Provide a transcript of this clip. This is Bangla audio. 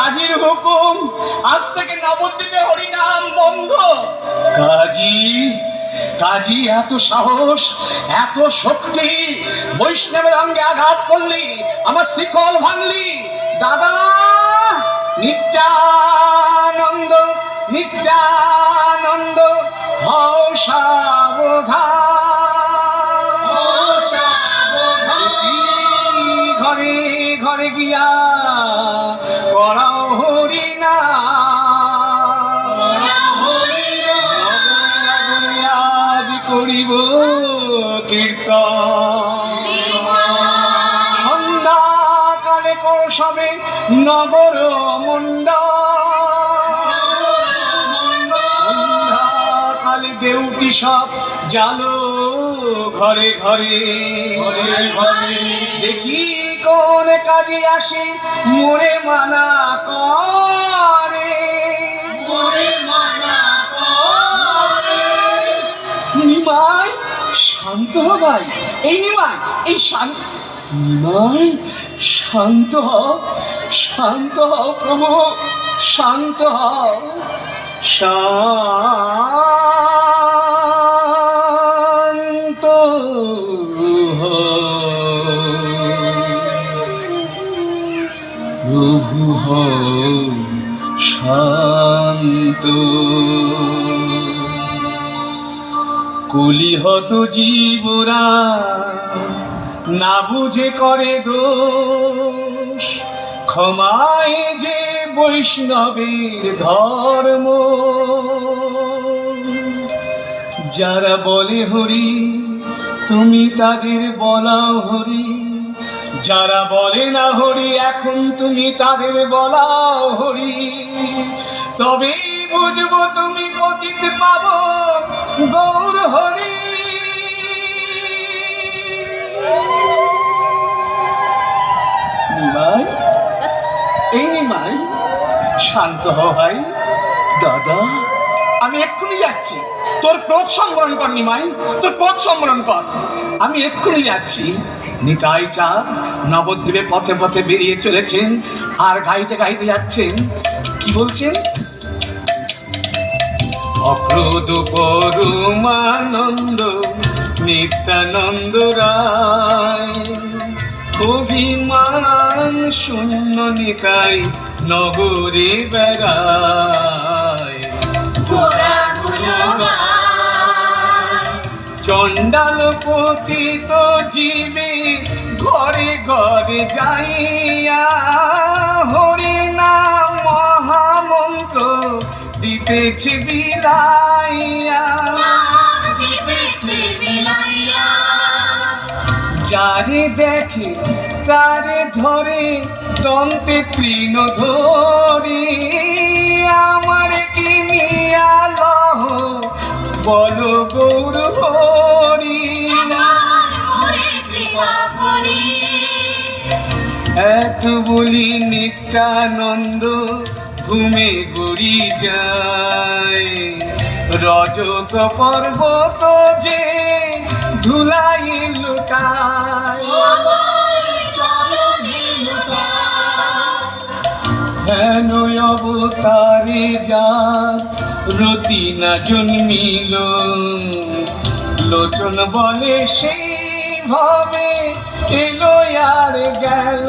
কাজীর হুকুম। আজ থেকে নবদ্বীপে হরিনাম বন্ধ। কাজী কাজী এত সাহস এত শক্তি। বৈষ্ণবের অঙ্গে আঘাত করলি আমার শিকল ভাঙলি। দাদা নিত্যানন্দ নিত্যানন্দ হও সাবধান। ঘরে ঘরে গিয়া করিব কীর্তন। সন্ধ্যা কালে কৌশবে নগর কালে দেউটি সব জালো ঘরে ঘরে। দেখি কোন কাজে আসে মোরে মানা। শান্ত হ ভাই। এই নিমাই, এই শান্ত নিমাই, শান্ত শান্ত প্রভু, শান্ত শান্ত প্রভু শান্ত। কলিহত জীবরা, না বুঝে করে দোষ। ক্ষমায় যে বৈষ্ণবের ধর্ম। যারা বলে হরি, তুমি তাদের বলাও হরি। যারা বলে না হরি, এখন তুমি তাদের বলাও হরি। তবে বুঝব তুমি পতিত পাবো গৌর হরি। এই নিমাই, শান্ত হ ভাই। দাদা, আমি এক্ষুনি যাচ্ছি। তোর ক্রোধ সম্বরণ কর নিমাই, তোর ক্রোধ সম্বরণ কর। আমি এক্ষুনি যাচ্ছি। নিতাই চাঁদ নবদ্বীপে পথে পথে বেরিয়ে চলেছেন আর গাইতে গাইতে যাচ্ছেন। কি বলছেন? অক্রোধ পরমানন্দ নিত্যানন্দ রায়। অভিমান শূন্য নিতাই নগরে বেড়ায়। চণ্ডাল পতিত জীবে ঘরে ঘরে যাইয়া দিতেছে বিলাইয়া যারে দেখে, তারে ধরে, দন্তে তৃণ ধরি। আমার কি মিয়ালহ বলো গৌর হরি। এত বলি নিত্যানন্দ ঘুমে গড়ি যায় রজত পর্বত যে ধুলাই লুকায় হেন অবতারে যার রতি না জন্মিল। লোচন বলে সেই ভাবে এলো আর গেল।